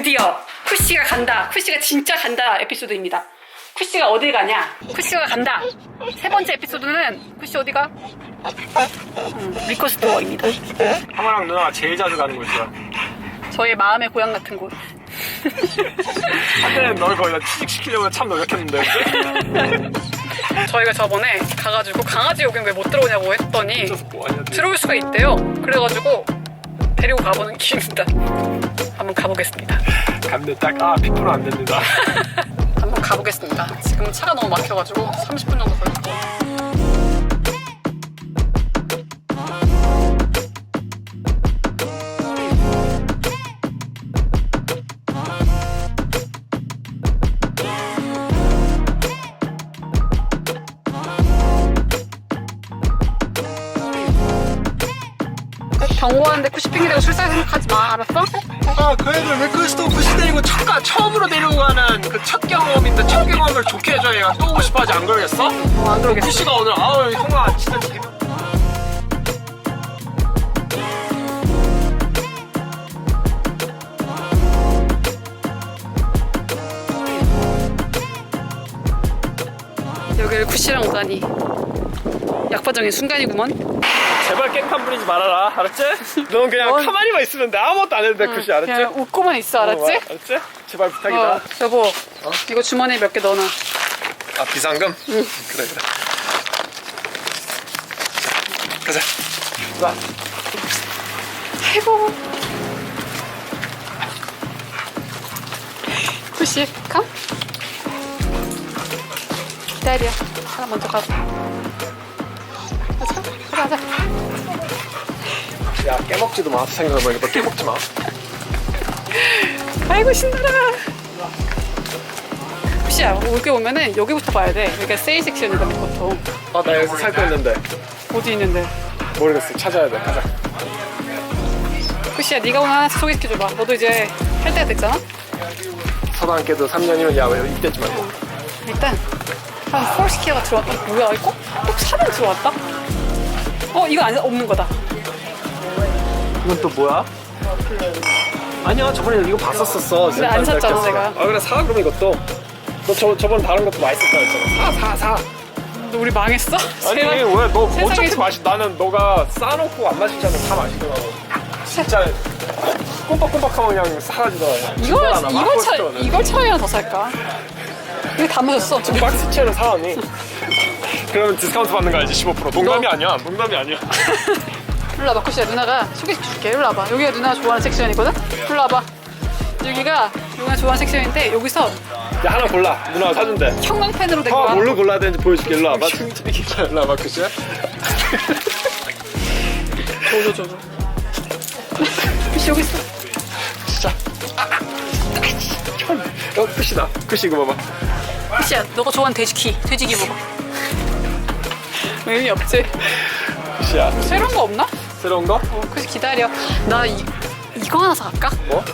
드디어 쿠시가 간다. 쿠시가 진짜 간다 에피소드입니다. 쿠시가 어딜 가냐? 쿠시가 간다. 세 번째 에피소드는 쿠시 어디가? 음, 리코스토어입니다. 하마랑 누나가 제일 자주 가는 곳이야. 저의 마음의 고향 같은 곳. 한때는 널 거기다 취직시키려고 참 노력했는데. 저희가 저번에 가가지고 강아지 여긴 왜못 들어오냐고 했더니 뭐하냐. 들어올 수가 있대요. 그래가지고 데리고 가보는 길입니다. 한번 가보겠습니다. 갔는데 딱, 아, 100%안 됩니다. 한번 가보겠습니다. 지금 차가 너무 막혀가지고 30분 정도 걸릴 거예요. 경고하는데 쿠시핑이라고 출사해 생각하지 마, 알았어? 아, 그 애들 리크스토 부시 데리고 첫, 가, 처음으로 데리고 가는 그 첫 경험인데 첫 경험을 좋게 해줘야 얘가 또 오고 싶어 하지 안 그러겠어? 어, 안 그러겠어. 부시가 오늘, 아우, 형아, 진짜 재밌 여기를 쿠시랑 오다니 약화적인 순간이구먼 제발 깽판 부리지 말아라, 알았지? 넌 그냥 뭔- 가만히만 있으면 돼. 아무것도 안 해도 돼, 부시, 알았지? 그냥 웃고만 있어 알았지? 어, 알았지? 제발 부탁이다. 어, 여보 이거 주머니에 몇 개 넣어놔 아 비상금? 응 그래 그래 가자 와 아이고 쿠시 컴 기다려 하나 먼저 가자 가자 야 깨먹지도 마 생각해보니까 너 깨먹지 마. 아이고 신나라. 쿠시야 올게 오면은 여기부터 봐야 돼. 여기가 세일 섹션이거든 보통. 아나 여기서 살 거 있는데. 어디 있는데? 모르겠어. 찾아야 돼. 가자. 쿠시야 네가 오늘 하나씩 소개시켜줘봐. 너도 이제 할 때가 됐잖아? 서당께도 3년이면 야왜 이때지 말고 일단 한 폴스키아가 들어왔다. 뭐야 이거? 꼭 사면 들어왔다? 어 이거 안 없는 거다. 이건 또 뭐야? 아니야 저번에 이거 봤었었어 근데 안 샀잖아, 내가. 아 그래 사 그럼 이것도 너 저, 저번 다른 것도 맛있었다 했잖아 사 사 사 너 우리 망했어? 아니. 왜너 세상에 어차피 좀- 마시 나는 너가 싸놓고 안 마시잖아 다 마시더라고 진짜 꼬박꼬박하면 그냥 사라지더라 이걸 이걸 차. 이걸 차라리 하나 더 살까? 이거 다 마셨어. 지금 박스채로 사 언니 그러면 디스카운트 받는 거 알지 15% 농담이 너- 아니야 농담이 아니야 일로 와봐 쿠시야 누나가 소개시켜줄게. 일로 와봐. 여기가 누나가 좋아하는 섹션이거든. 일로 와봐. 여기가 누나가 좋아하는 섹션인데 여기서 야 하나 골라 누나가 사준대 형광펜으로 된 아 거야. 뭘로 골라야 되는지 보여줄게 일로 와봐 일로 와봐 그치? 줘줘 줘줘. 쿠시 여기 있어. 진짜 어 끝이다 끝이 이거 봐봐 쿠 시야 너가 좋아하는 돼지 키 돼지 기 먹어. 의미 없지? 끝이야 새로운 거 없나? 새로운 거? 어, 그래서 기다려. 나 이, 이거 하나 사갈까? 뭐?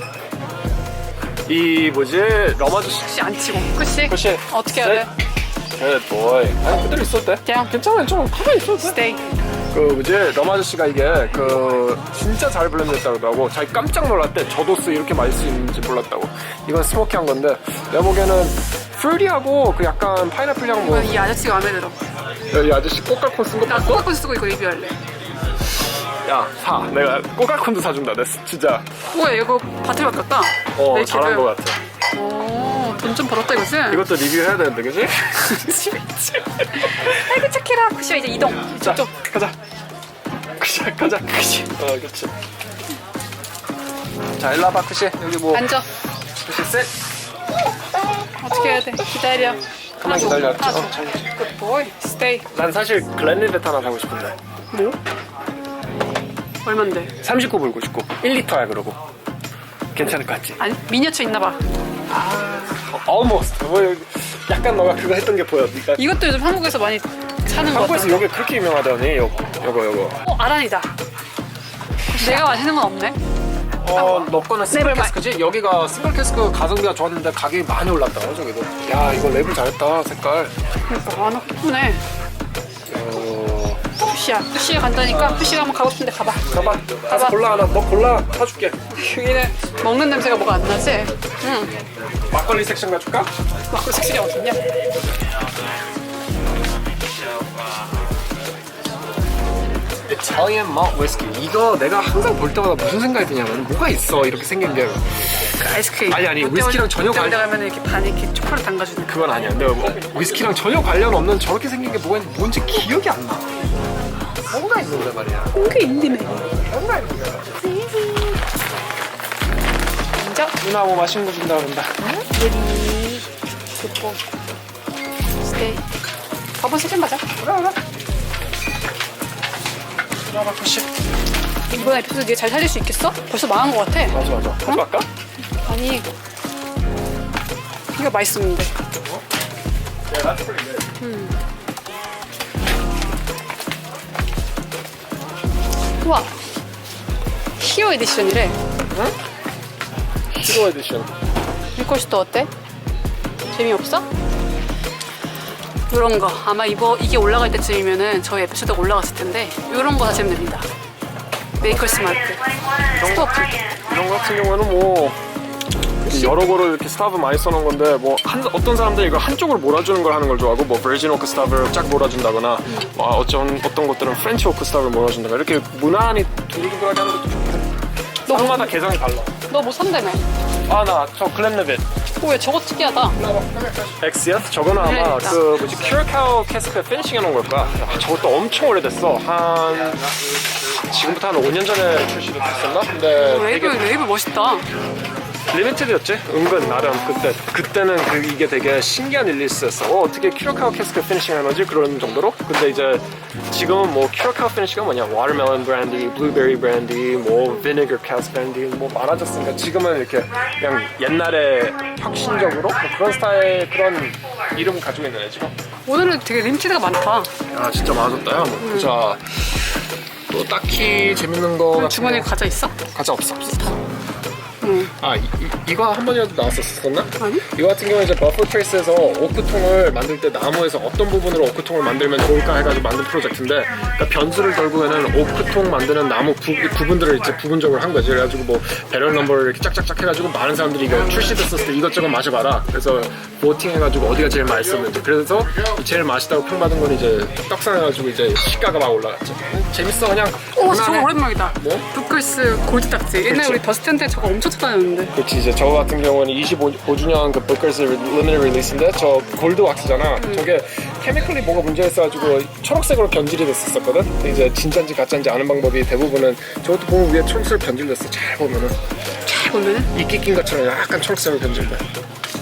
이 뭐지 러마주시 혹시 안 치고. 그치? 그치. 어떻게 해야 돼? 네 보이 아니 그대로 있어도 돼 그냥 괜찮아 좀 가만히 있어도 돼 스테이. 그 뭐지 러마 아저씨가 이게 그 진짜 잘 블렌드했다고 그러더라고 자기 깜짝 놀랐대 저도스 이렇게 맛있을 수 있는지 몰랐다고 이건 스모키한 건데 내가 보기에는 프루리하고 그 약간 파인애플 향 뭐. 이건 이 아저씨가 마음에 들어. 이 아저씨 꼬깔콘 쓴 거 나 봤어? 꼬박꼬 쓰고 이거 리뷰할래. 야 사 내가 꼬깔콘도 사준다 내 진짜 우와 이거 밭을 바꿨다. 어 네, 잘한. 거 같아 오, 돈좀 벌었다 이거지? 이것도 리뷰해야 되는데 그지? 아이고 착해라. 쿠시야 이제 이동. 자. 가자 그치 가자 그치 어 그치 자 일로 와봐 그치 여기 뭐 앉아. 그치 셋 어떻게 해야 돼? 기다려. 가만 기다려. 어, 잘굿 보이. 스테이. 난 사실 글렌리벳 하나 사고 싶은데 뭐? 얼만데? 39 불고 싶고 1리터야 그러고 괜찮을 것 같지? 아니 미니어처 있나 봐. almost 뭐 약간 너가 그거 했던 게 보여 그러니까 이것도 요즘 한국에서 많이 사는 거 한국에서 같아. 요게 그렇게 유명하다니 요, 요거 요거 어 아란이다. 내가 마시는 건 없네. 어 너 거는 싱글 네이버 캐스크지? 여기가 싱글 캐스크 가성비가 좋았는데 가격이 많이 올랐다 저기도 야 이거 레벨 잘했다 색깔 그러니까 안 예쁘네. 어... 푸시야. 푸시가 간다니까 푸시가 한번 가고 싶은데 가봐. 가봐. 가서 가봐. 골라 하나. 너 골라. 사줄게. 여기는 먹는 냄새가 뭐가 안 나지? 응. 막걸리 섹션 가줄까? 막그 색실이 어딨냐? Italian malt whiskey. 이거 내가 항상 볼 때마다 무슨 생각이 드냐면 뭐가 있어 이렇게 생긴 게 그 아이스크림. 아니, 아니, 위스키랑 전혀 관- 가면 이렇게 반에 이렇게 초콜릿 담가주는 그. 그건 아니야. 근데 뭐 위스키랑 전혀 관련 없는 저렇게 생긴 게 뭐가 있는지 뭔지 기억이 안 나. 뭔가 있는데 말이야. 그게 인디네. 뭔가 있는데. 먼저 누나 뭐 맛있는 거 준다 그런다. 예리 굿보 스테이. 밥은 세잔 가자. 그래 그래. 누나 푸시. 이번 에피소드 네가 잘 살릴 수 있겠어? 벌써 망한 것 같아. 맞아 맞아. 가져갈까? 아니 이거 맛있었는데. Yeah, that's pretty good. 우와. 히어 에디션이래. 키로 에디션. 밀코시도 어때? 재미없어? 이런 거 아마 이거 이게 올라갈 때쯤이면은 저희 에피소드 가 올라갔을 텐데 이런 거 하시면 됩니다. 메이커스 마트 스토프 이런 거 같은 경우에는 뭐 여러 거를 이렇게 스타브 많이 써놓은 건데 뭐 한, 어떤 사람들이 이거 한쪽으로 몰아주는 걸 하는 걸 좋아하고 뭐 버진 오크 스타브를 쫙 몰아준다거나 뭐 어떤 어떤 것들은 프렌치 오크 스타브를 몰아준다거나 이렇게 무난히 두루두루하게 하는 것도 좋고 사람마다 개성이 달라 너 뭐 산다며? 아나 저 글램레빗 오야 저거 특이하다. XF? 저거는 아마 그러니까. 그 뭐지 큐어카우 캐스크에 피니싱 해놓은 걸 거야 아, 저것도 엄청 오래됐어 한 지금부터 한 5년 전에 출시도 됐었나? 근데 웨이브 되게 웨이브 멋있다. 리미티드였지? 은근 나름 그때 그때는 그 이게 되게 신기한 릴리스였어. 어, 어떻게 큐어카우 캐스크 피니싱 하는지 그런 정도로. 근데 이제 지금은 뭐 큐어카우 피니싱가 뭐냐? 와터멜론 브랜디, 블루베리 브랜디, 뭐 비네거 캐스 브랜디 뭐 많아졌으니까 지금은 이렇게 그냥 옛날에 혁신적으로 뭐 그런 스타일 그런 이름 가지고 있는 애지. 오늘은 되게 리미티드가 많다. 야 진짜 많아졌다. 야, 뭐 보자. 또 딱히 재밌는 거 같은 주머니에 거 과자 있어? 가자 없어 없어. 응. 아 이, 이- 이거 한 번이라도 나왔었었나? 아니? 이거 같은 경우에 이제 버프 트레이스에서 오크통을 만들 때 나무에서 어떤 부분으로 오크통을 만들면 좋을까 해가지고 만든 프로젝트인데 그러니까 변수를 결국에는 오크통 만드는 나무 부, 부분들을 이제 부분적으로 한 거지 그래가지고 뭐 배럴 넘버를 이렇게 짝짝짝 해가지고 많은 사람들이 이거 출시됐었을 때 이것저것 마셔봐라 그래서 보팅 해가지고 어디가 제일 맛있었는지 그래서 제일 맛있다고 평받은 건 이제 떡상해가지고 이제 시가가 막 올라갔죠 재밌어 그냥 오 저거. 오랜만이다. 뭐? 부클스 골드 딱지. 그치. 우리 때 저거 엄청 찾아다녔는데. 그렇지 이제 저 같은 경우는 25주년 그 버커스 리미ted 릴리스인데 저 골드 왁스잖아 저게 케미컬이 뭐가 문제가 있어가지고 초록색으로 변질이 됐었거든 근데 이제 진짜인지 가짜인지 아는 방법이 대부분은 저것도 보면 위에 초록색 변질됐어 잘 보면은 잘 보면은 이끼 낀 것처럼 약간 초록색으로 변질돼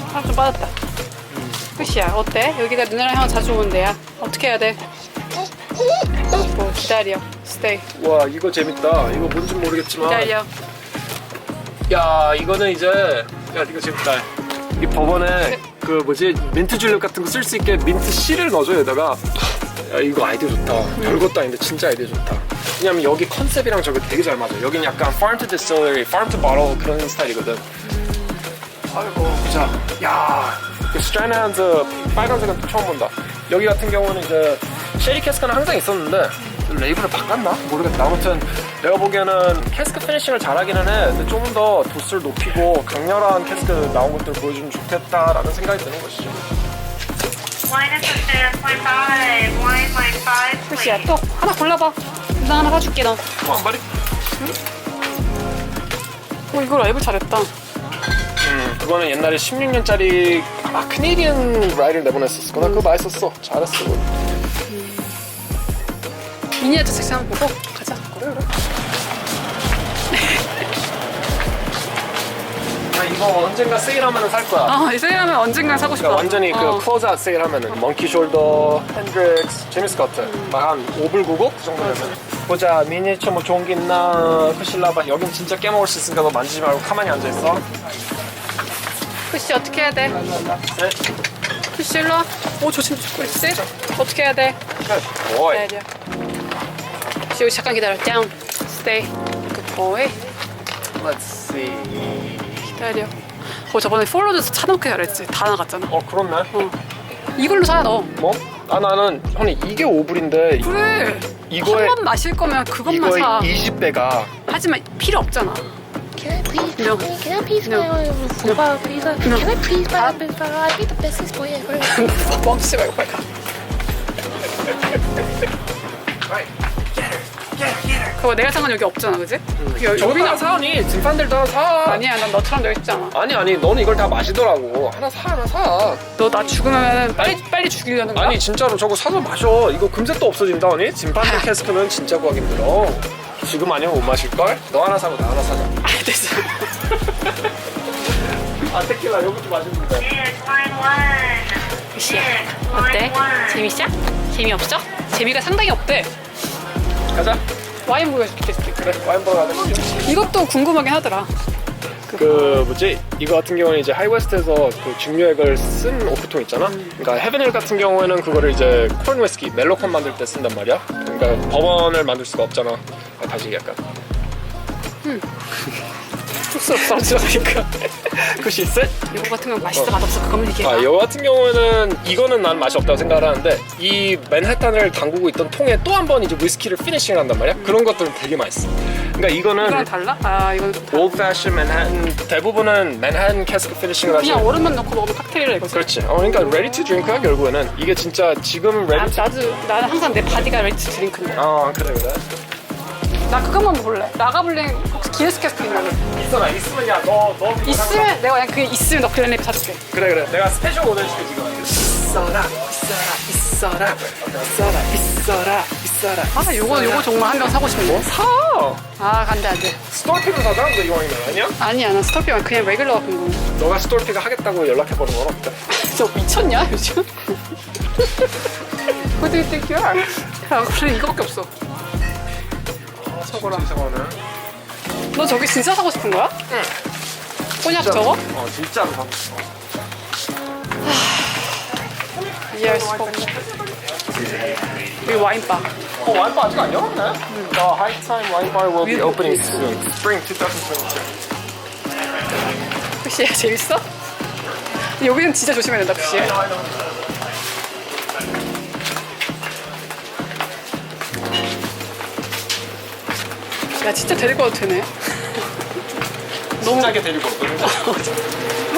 사람 좀 빠졌다. 끝이야. 어때? 여기가 누나랑 형 자주 오는 데야. 어떻게 해야 돼? 뭐 기다려. 스테이. 와 이거 재밌다 이거 뭔지 모르겠지만 기다려. 야 이거는 이제 야 이거 재밌다 이 법원에 그 뭐지? 민트 줄립 같은 거 쓸 수 있게 민트 씨를 넣어줘 여기다가. 야 이거 아이디어 좋다. 별것도 아닌데 진짜 아이디어 좋다. 왜냐면 여기 컨셉이랑 저게 되게 잘 맞아 여긴 약간 farm to distillery, farm to bottle 그런 스타일이거든. 아이고 보자 야 스트라이나한즈 빨간색은 또 처음 본다. 여기 같은 경우는 이제 쉐리 캐스크는 항상 있었는데 레이블을 바꿨나? 모르겠다 아무튼 내가 보기에는 캐스크 피니싱을 잘하기는 해 근데 조금 더 도수를 높이고 강렬한 캐스크 나온 것들을 보여주면 좋겠다라는 생각이 드는 것이죠 Wine is at 0.5. Wine line 5. 끝이야. 또 하나 골라봐. 나 하나 사줄게 너. 어, 한 마리? 오 이걸 알고 잘했다. 음, 그거는 옛날에 16년짜리 아마 크네디언 라이를 내보냈었구나 그거 맛있었어 잘했어 그거. 섹션 한번 보고 가자. 아 이거 언젠가 세일하면 살 거야 아, 이 세일하면 언젠간 사고 싶어. 그러니까 완전히 어. 그 클로즈아웃 세일하면은 먼키 숄더, 핸드릭스 재밌을 것 같아. 막한 5불 9고 그 정도 되면. 보자 미니처 뭐 좋은 게 있나 크실라바 여긴 진짜 깨먹을 수 있으니까 너 만지지 말고 가만히 앉아 있어. 크시 어떻게 해야 돼? 네. 크시 일로 와. 오 조심 크시. 어떻게 해야 돼? 오이. 기다려. 크 시 여기 잠깐 기다려. down. stay. good boy. Let's see. 기다려. 어 저번에 폴로드에서 차 넣게 잘했지. 다 나갔잖아. 어 그렇네. 어. 이걸로 사 너. 뭐? 아 나는 형님 이게 5불인데 그래. 이거에- 한 번 마실 거면 그것만 이거의 사. 20배가 하지만 필요 없잖아. Can I please No. Can I please No. buy a football pizza? Can I please buy a pizza? I'd be the bestest boy ever. 멈추지 말고 빨리 가. 그거 내가 산건 여기 없잖아, 그지? 여, 저거 여기나 하나 사니 진판들 다 사. 아니야, 난 너처럼 되고 싶지 않아. 아니 아니 너는 이걸 다 마시더라고 하나 사 하나 사 너 나 죽으면 빨리 빨리 죽이려는 거야? 아니 진짜로 저거 사서 마셔 이거 금세 또 없어진다 언니 진판들 캐스크는 진짜 구하기 힘들어 지금 아니면 못 마실걸? 너 하나 사고 나 하나 사자 아, 됐어. 아 테킬라 여기도 마시면 돼. 시야. 어때? 재밌어? 재미없어? 재미가 상당히 없대. 가자 와인 보여줄게. 그래 와인 보러 가자 이것도 궁금하긴 하더라. 그 뭐지 이거 같은 경우는 이제 하이웨스트에서 그 증류액을 쓴 오크통 있잖아. 그러니까 헤븐힐 같은 경우에는 그거를 이제 콘 위스키 멜로콘 만들 때 쓴단 말이야. 그러니까 버번을 만들 수가 없잖아. 아, 다시 약간 쑥스럽다, 들어가니까. 그시 셋? 이거 같은 건 맛있어, 맛없어. 그거만 얘기해. 아, 이거 같은 경우에는 이거는 난 맛이 없다고 생각을 하는데 이 맨하탄을 담그고 있던 통에 또 한 번 이제 위스키를 피니싱을 한단 말이야. 그런 것들은 되게 맛있어. 그러니까 이거는 이거랑 달라? 아, 이건 좀 달라. 올드 패션 맨하탄 대부분은 맨하탄 캐스크 피니싱을 하지. 그냥 얼음만 넣고 먹으면 칵테일이라 이거지. 그렇지. 어, 그러니까 레디 투 드링크야 결국에는 이게 진짜 지금 아, 레디 투 나도, 나는 항상 내 바디가 레이트 드링크인데. 아 그래 그래. 나 그것만 먹을래. 라가블링 혹시 기네스 캐스크 있나? 있어라 있으면 야너 너 있으면 내가 그냥 그 있으면 너 그랜립 사줄게. 그래 그래 내가 스페셜 오더 시켜 지금. 있어라 있어라 있어라 있어라 있어라 있어라. 아, 요거 요거 정말 한 병 사고 싶네. 사. 아, 간대 안 돼. 스톨피도 사자 너 이왕이면 아니야? 아니야, 난 스토피만 그냥 레귤러 궁금. 너가 스톨피가 하겠다고 연락해 보는 건 어때? 저 미쳤냐 요즘? Who do you think you are? 야, 그래 이거밖에 없어. 저거랑. 저거는. 너 저기 진짜 사고 싶은 거야? 응. 꼬냑 저거? 어 진짜로 사고 싶어. 이해할 수가 없네. 여기 와인바. 어 와인바 아직 안 열었네? The High Time Wine Bar will be opening soon. Spring 2022. 혹시 재밌어? 여기는 진짜 조심해야 된다, 혹시. 야, 진짜 데리고 와도 되네. 너무. 짜게 데리고 왔거든.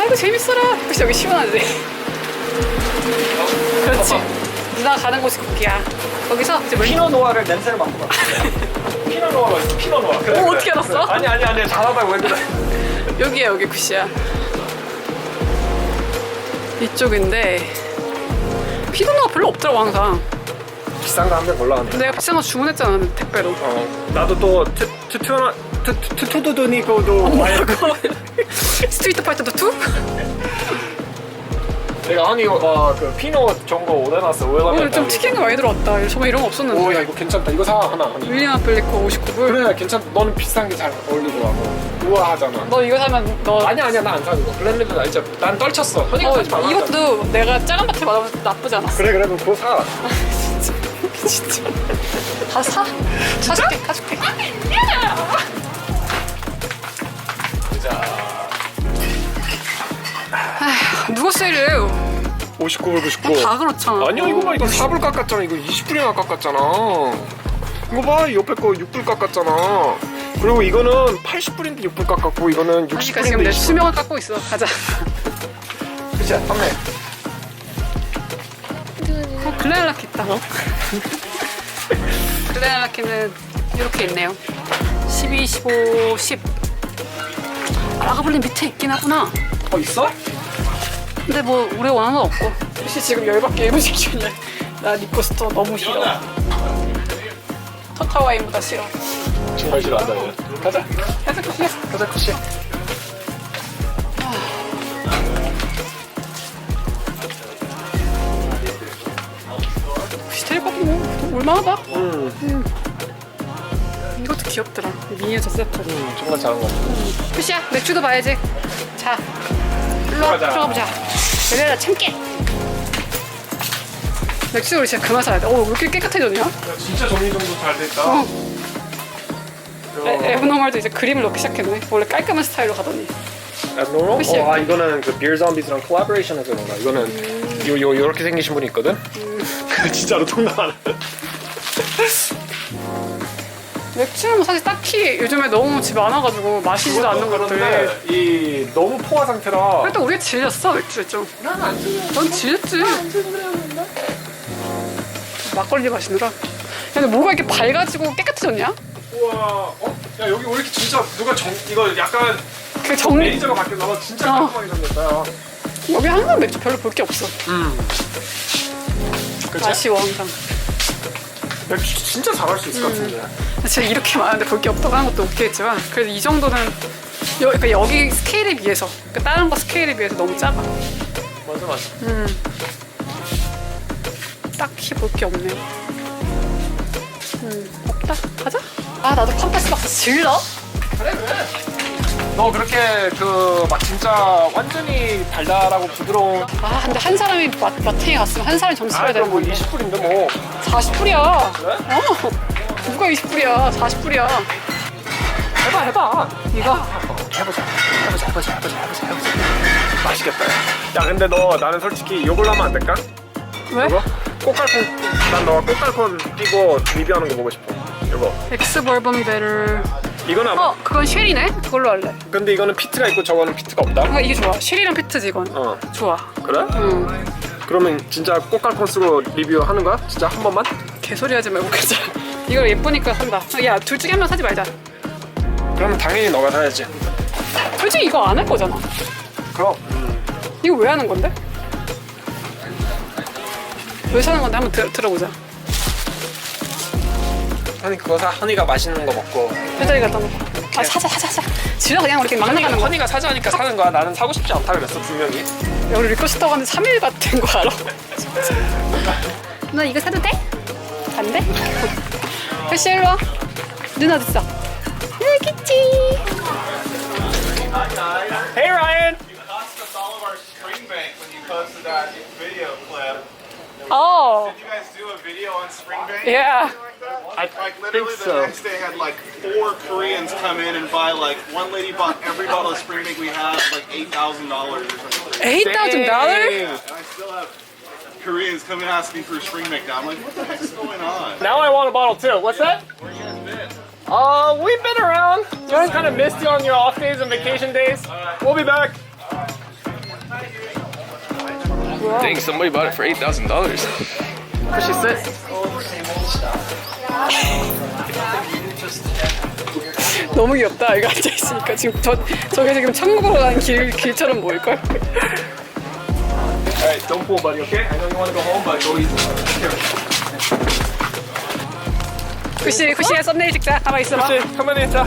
아이고, 재밌어라. 혹시 여기 시원하지? 그렇지. 누나 가는 곳이 거기야. 거기서 이제 물 피노 노아를 냄새를 맡고 봤어. 피노 노아가 있어. 피노 노아. 그래, 어. 어떻게 알았어? 아니 아니 아니 잘하다고 왜 그래? 여기야 여기 굿이야 이쪽인데 피도너가 별로 없더라고 항상 비싼 거한병 골라왔네. 내가 비싼 거 주문했잖아 택배로 어 나도 또 투투투 투투두니고도 스트리트 파이터도 2? 내가 아니 와그 피노 정거 오데나스 오늘 좀 특이한 게 많이 들어왔다. 정말 이런 거 없었는데. 오야 이거 괜찮다. 이거 사 하나 하나. 윌리엄 아플리코 59불. 그래 괜찮다 너는 비싼 게 잘 어울리더라고. 우아하잖아. 너 이거 사면 너 아니야 아니야 나 안사 이거. 블렌디드 나 진짜 난 떨쳤어. 현이가 어, 사지 말라. 이것도 내가 작은 밭에 받아보면 나쁘지 않았어. 그래 그래 그럼 그거 사 진짜. 다 사? 사줄게 사줄게. 아휴 누가 세일해요 59불 99 다 그렇잖아. 아니야 이거 봐 이거 4불 깎았잖아. 이거 20불이나 깎았잖아. 이거 봐 옆에 거 6불 깎았잖아. 그리고 이거는 80불인데 6불 깎았고 이거는 그러니까 60불인데 지금 내 20불. 수명을 깎고 있어. 가자. 그치 판매 어, 글렌라키 있다 글렌라키는 이렇게 있네요. 12, 15, 10 라가블린 밑에 있긴 하구나. 어 있어? 근데 뭐 우리 원하는 건 없고. 혹시 지금 열받게 일본 직전이야 나 니코스터 너무 싫어. 터타와인보다 싫어. 정말 싫어한다 가자. 해서 끝이야. 가자 쿠시 뭐 올만하다? 음, 이것도 귀엽더라. 미니어처 세트. 음 정말 잘한 거 푸시야 맥주도 봐야지. 자 일로 가자. 들어가 보자. 그래라 참깨. 맥주 우리 진짜 그만 사야 돼어왜 이렇게 깨끗해졌냐? 진짜 정리정돈 잘 됐다. 어. 에- 에브노멀도 이제 그림을 넣기 시작했네. 원래 깔끔한 스타일로 가더니? 쿠시. 어, 아 이거는 그 비어 좀비스랑 콜라보레이션 해서 그런가 이거는 요, 요, 요렇게 생기신 분이 있거든 진짜로 통닭 안 해. 맥주는 사실 딱히 요즘에 너무 집에 많아가지고 마시지도 않는 것들. 그런데 이 너무 포화 상태라 그래도 우리가 질렸어 맥주 좀. 난 안 쓰는 넌 질렸지. 안 쓰는 막걸리 마시느라. 야, 근데 뭐가 이렇게 밝아지고 깨끗해졌냐? 우와 어? 야 여기 왜 이렇게 진짜 누가 정 이거 약간 그 정리. 매니저가 바뀌었나 봐 진짜 어. 깔끔하게 생겼다 야. 여기 항상 맥주 별로 볼 게 없어. 음 그치? 아쉬워 항상. 맥주 진짜 잘할 수 있을 것 같은데 사실 이렇게 많은데 볼 게 없다고 하는 것도 웃기겠지만 그래도 이 정도는 여, 그러니까 여기 스케일에 비해서 그러니까 다른 거 스케일에 비해서 너무 작아. 맞아 맞아 딱히 볼 게 없네. 음, 없다. 가자. 아, 나도 컴패스 박스 질러? 그래 왜? 너 그렇게 그 막 진짜 완전히 달달하고 부드러운 아, 근데 한 사람이 마, 마탱이 갔으면 한 사람이 점수 아 써야 되는 그럼 뭐 건데. 20불인데 뭐 40불이야. 그래? 어. 누가 20불이야. 40불이야. 해봐 해봐 이거. 해보자 해보자 해보자 해보자 해보자 해보자 맛있겠다 야 근데 너 나는 솔직히 이걸로 하면 안 될까? 왜? 이거? 꽃갈콘 난 너가 꽃갈콘 끼고 리뷰하는 거 보고 싶어 이거 엑스 벌범 베를. 이건 아마 어, 그건 쉘이네? 그걸로 할래. 근데 이거는 피트가 있고 저거는 피트가 없다 아, 이게 좋아. 쉘이랑 피트지, 이건. 어 좋아. 그래? 응. 그러면 진짜 꽃갈콘 쓰고 리뷰하는 거야? 진짜 한 번만? 개소리 하지 말고 가자. 이걸 예쁘니까 산다. 야, 둘 중에 한 명 사지 말자. 그러면 당연히 너가 사야지 솔직히 이거 안 할 거잖아. 그럼 이거 왜 하는 건데? 왜 사는 건데 한번 들, 들어보자. 허니 그거 사 허니가 맛있는 거 먹고 회장이 갖다 놓고. 아 사자 사자 사자. 지금 그냥 우리 막 나가는 거. 허니가 사자니까 사는 거야 나는 사고 싶지 않다 그랬어 분명히 야, 우리 리코스터 가는데 3일 같은 거 알아? 누나 이거 사도 돼? 안 돼? 혹시 일로 와. 누나 어딨어? 여기 있지. Hey Ryan 어. Did you guys do a video on Springbank? Yeah. Like I like literally think the so. next day had like four Koreans come in and buy like one lady bought every bottle of Springbank we had like eight thousand dollars or something. Eight thousand dollars? And I still have Koreans coming asking for Springbank now. I'm like, what the heck's going on? Now I want a bottle too. What's that? Where you guys been? Uh, we've been around. Just kind of missed you on your off days and vacation days. We'll be back. Dang, somebody bought it for eight thousand dollars. What she said? 너무 귀엽다. 이거 앉아 있으니까 지금 저 저게 지금 천국으로 가는 길 길처럼 보일 걸? All right, don't pull, buddy. Okay? I know you want to go home, but go easy. 구씨 구씨야 썸네일 찍자. 가만 있어봐. Okay, come on in, 자.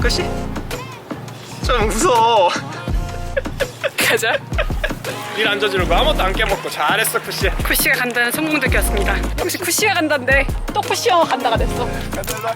구 무서워. 가자. 일 안 저지르고 아무것도 안 깨먹고 잘했어, 쿠시. 쿠씨가 간다는 성공적이었습니다. 혹시 쿠씨가 간다는데 또 쿠씨 영어 간다가 됐어. 가자.